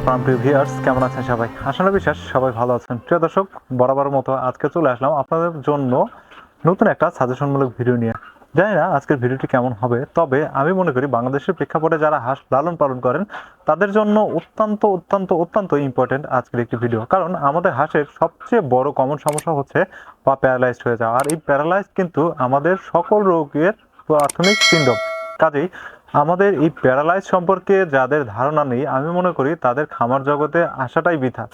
আমার প্রাণপ্রিয় ভিউয়ার্স কেমন আছেন সবাই? আসলে বিশ্বাস সবাই ভালো আছেন। প্রিয় দর্শক, বরাবর মতো আজকে চলে আসলাম আপনাদের জন্য নতুন একটা সাজেশনমূলক ভিডিও নিয়ে। জানি না আজকের ভিডিওটি কেমন হবে, তবে আমি মনে করি বাংলাদেশের প্রেক্ষাপটে যারা হাঁস লালন পালন করেন, তাদের জন্য অত্যন্ত অত্যন্ত অত্যন্ত ইম্পর্টেন্ট আজকের একটি ভিডিও কারণ আমাদের হাঁসের সবচেয়ে বড় কমন সমস্যা হচ্ছে পা প্যারালাইজড হয়ে যাওয়া। আর এই প্যারালাইজ কিন্তু আমাদের সকল রোগের প্রাথমিক সিন্ডম কাজেই আমাদের এই প্যারালাইজ সম্পর্কে যাদের ধারণা নেই, আমি মনে করি তাদের খামার জগতে আসাটাই বৃথা।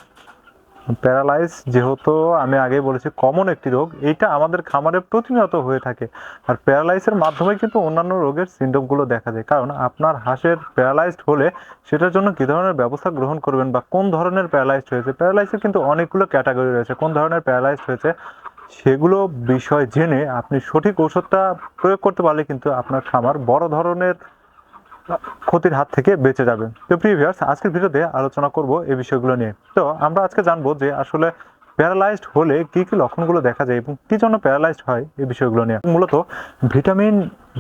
প্যারালাইজ যেহেতু আমি আগে বলেছি কমন একটি রোগ, এইটা আমাদের খামারে প্রতিনিয়ত হয়ে থাকে। আর প্যারালাইজের মাধ্যমে কিন্তু অন্যান্য রোগের সিমটমগুলো দেখা যায়। কারণ আপনার হাঁসের প্যারালাইজড হলে সেটার জন্য কী ধরনের ব্যবস্থা গ্রহণ করবেন বা কোন ধরনের প্যারালাইজড হয়েছে? প্যারালাইজের কিন্তু অনেকগুলো ক্যাটাগরি রয়েছে। কোন ধরনের প্যারালাইজড হয়েছে? সেগুলো বিষয় জেনে আপনি সঠিক ওষুধটা প্রয়োগ করতে পারলে কিন্তু আপনার খামার বড় ধরনের ক্ষতির হাত থেকে বেঁচে যাবে তো প্রিভিয়ার্স আজকের ভিডিওতে আলোচনা করব এই বিষয়গুলো নিয়ে। তো আমরা আজকে জানব যে আসলে প্যারালাইজড হলে কি কি লক্ষণগুলো দেখা যায় এবং কি জন্য প্যারালাইজড হয় এই বিষয়গুলো নিয়ে। মূলত ভিটামিন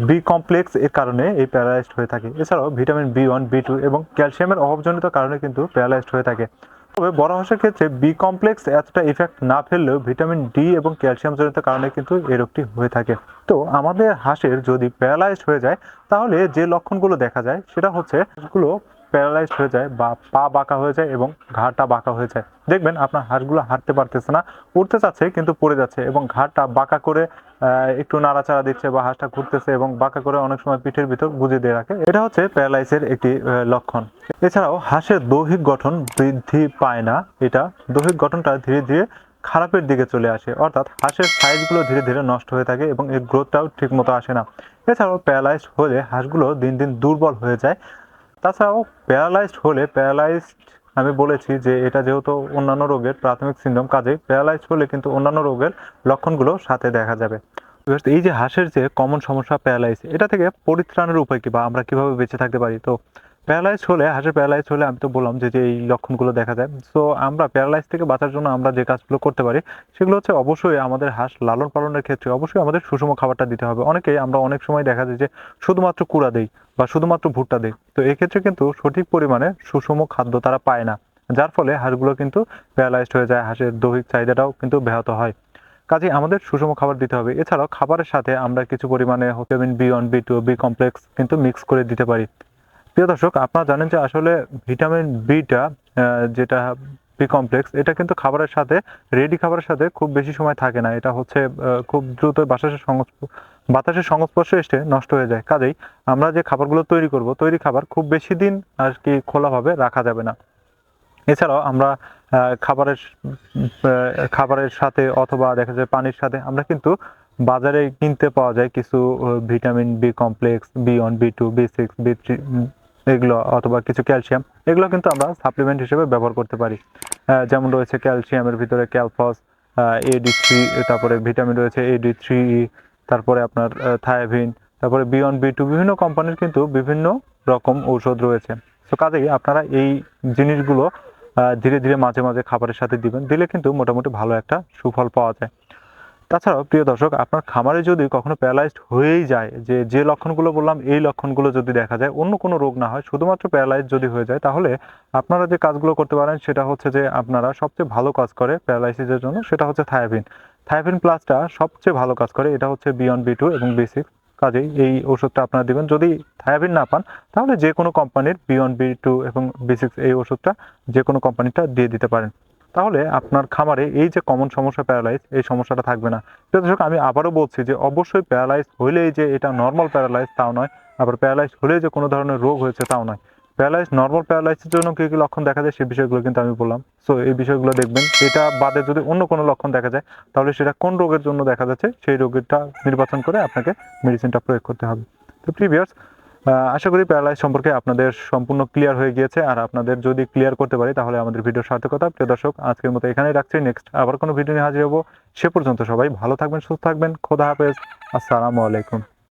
বি কমপ্লেক্স এর কারণে এই প্যারালাইজড হয়ে থাকে। এছাড়াও vitamin B one B two এবং ক্যালসিয়ামের অভাবজনিত কারণে কিন্তু প্যারালাইজড হয়ে থাকে। তবে বড় হাঁসের ক্ষেত্রে বি কমপ্লেক্স এতটা ইফেক্ট না ফেললেও ভিটামিন ডি এবং ক্যালসিয়াম জনিত কারণে কিন্তু এই রোগটি হয়ে থাকে। তো আমাদের হাঁসের যদি প্যারালাইজড হয়ে যায়, তাহলে যে লক্ষণগুলো দেখা যায়, সেটা হচ্ছে হাঁসগুলো প্যারালাইজড হয়ে যায় বা পা বাঁকা হয়ে যায় এবং ঘাড়টা বাঁকা হয়ে যায়। দেখবেন আপনার হাঁসগুলো হাঁটতে পারতেছে না উঠতে চাচ্ছে কিন্তু পড়ে যাচ্ছে এবং ঘাড়টা বাঁকা করে একটু নাড়াচাড়া দিচ্ছে বা হাঁসটা ঘুরতেছে এবং বাঁকা করে অনেক সময় পিঠের ভিতর গুজে দিয়ে রাখে। এটা হচ্ছে প্যারালাইসের একটি লক্ষণ। এছাড়াও হাঁসের দৈহিক গঠন বৃদ্ধি পায় না। এটা দৈহিক গঠনটা ধীরে ধীরে খারাপের দিকে চলে আসে। অর্থাৎ হাঁসের সাইজগুলো ধীরে ধীরে নষ্ট হয়ে থাকে এবং এর গ্রোথটাও ঠিকমতো আসে না। এছাড়াও প্যারালাইজড হলে হাঁসগুলো দিন দিন দুর্বল হয়ে যায়। তাছাড়াও প্যারালাইজড হলে প্যারালাইজড, আমি বলেছি যে এটা যেহেতু অন্যান্য রোগের প্রাথমিক সিন্ডম কাজে, প্যারালাইজড হলে কিন্তু অন্যান্য রোগের লক্ষণগুলো সাথে দেখা যাবে। এই যে হাঁসের যে কমন সমস্যা প্যারালাইজ এটা থেকে পরিত্রাণের উপায় কী বা আমরা কীভাবে বেঁচে থাকতে পারি? তো প্যারালাইজ হলে, হাঁসের প্যারালাইজ হলে আমি তো বললাম যে এই লক্ষণগুলো দেখা যায়। সো আমরা প্যারালাইজ থেকে বাঁচার জন্য আমরা যে কাজগুলো করতে পারি, সেগুলো হচ্ছে অবশ্যই আমাদের হাঁস লালন পালনের ক্ষেত্রে অবশ্যই আমাদের সুষম খাবারটা দিতে হবে। অনেকেই আমরা অনেক সময় দেখা যায় যে, শুধুমাত্র কুড়া দেই বা শুধুমাত্র ভুট্টা দেই। তো এক্ষেত্রে কিন্তু সঠিক পরিমাণে সুষম খাদ্য তারা পায় না, যার ফলে হাঁসগুলো কিন্তু প্যারালাইজড হয়ে যায়, হাঁসের দৈহিক চাহিদাটাও কিন্তু ব্যাহত হয়। কাজে আমাদের সুষম খাবার দিতে হবে। এছাড়াও খাবারের সাথে আমরা কিছু পরিমাণে vitamin B one B two B complex কিন্তু মিক্স করে দিতে পারি। প্রিয় দর্শক, আপনারা জানেন যে আসলে ভিটামিন বিটা যেটা বি কমপ্লেক্স এটা কিন্তু খাবারের সাথে রেডি খাবারের সাথে খুব বেশি সময় থাকে না। এটা হচ্ছে খুব দ্রুত বাতাসের বাতাসের সংস্পর্শে এসে নষ্ট হয়ে যায়। কাজেই আমরা যে খাবারগুলো তৈরি করব, তৈরি খাবার খুব বেশি দিন আর কি খোলাভাবে রাখা যাবে না। এছাড়াও আমরা খাবারের খাবারের সাথে অথবা দেখা যায় পানির সাথে আমরা কিন্তু বাজারে কিনতে পাওয়া যায় কিছু vitamin B complex B one B two B six B three এগুলো অথবা কিছু ক্যালসিয়াম, এগুলো কিন্তু আমরা সাপ্লিমেন্ট হিসেবে ব্যবহার করতে পারি। যেমন রয়েছে ক্যালসিয়ামের ভিতরে ক্যালফস এডি থ্রি তারপরে ভিটামিন রয়েছে এডি থ্রি তারপরে আপনার থায়াভিন, তারপরে বি ওয়ান বি টু বিভিন্ন কোম্পানির কিন্তু বিভিন্ন রকম ঔষধ রয়েছে। তো কাজেই আপনারা এই জিনিসগুলো ধীরে ধীরে মাঝে মাঝে খাবারের সাথে দিবেন, দিলে কিন্তু মোটামুটি ভালো একটা সুফল পাওয়া যায়। তাছাড়াও, প্রিয় দর্শক, আপনার খামারে যদি কখনো প্যারালাইজড হয়েই যায়, যে যে লক্ষণগুলো বললাম, এই লক্ষণগুলো যদি দেখা যায়, অন্য কোনো রোগ না হয়, শুধুমাত্র প্যারালাইজ যদি হয়ে যায়, তাহলে আপনারা যে কাজগুলো করতে পারেন, সেটা হচ্ছে যে, আপনারা সবচেয়ে ভালো কাজ করে প্যারালাইসিসের জন্য, সেটা হচ্ছে থায়াবিন থায়াবিন প্লাসটা সবচেয়ে ভালো কাজ করে, এটা হচ্ছে বি ওয়ান বি টু এবং বি সিক্স কাজেই এই ওষুধটা আপনারা দিবেন। যদি থায়াবিন না পান, তাহলে যে কোনো কোম্পানির বি ওয়ান বি টু এবং বি সিক্স এই ওষুধটা যে কোনো কোম্পানিটা দিয়ে দিতে পারেন। তাহলে আপনার খামারে এই যে কমন সমস্যা প্যারালাইজ এই সমস্যাটা থাকবে না। প্রিয় দর্শক, আমি আবারও বলছি যে অবশ্যই প্যারালাইজ হলেই যে এটা নর্মাল প্যারালাইজ তাও নয়, আবার প্যারালাইজ হলেই যে কোনো ধরনের রোগ হয়েছে তাও নয়। প্যারালাইজ নর্মাল প্যারালাইসের জন্য কী কী লক্ষণ দেখা যায় সেই বিষয়গুলো কিন্তু আমি বললাম। সো এই বিষয়গুলো দেখবেন এটা বাদে যদি অন্য কোনো লক্ষণ দেখা যায়, তাহলে সেটা কোন রোগের জন্য দেখা যাচ্ছে, সেই রোগেরটা নির্বাচন করে আপনাকে মেডিসিনটা প্রয়োগ করতে হবে। তো প্রিভিয়ার্স আশা করি প্যারালাইজ সম্পর্কে আপনাদের সম্পূর্ণ ক্লিয়ার হয়ে গিয়েছে। আর আপনাদের যদি ক্লিয়ার করতে পারি, তাহলে আমাদের ভিডিও সার্থকতা। প্রিয় দর্শক, আজকের মতো এখানেই রাখছি। নেক্সট আবার কোনো ভিডিও নিয়ে হাজির হব। সে পর্যন্ত সবাই ভালো থাকবেন, সুস্থ থাকবেন। খোদা হাফেজ। আসসালামু আলাইকুম।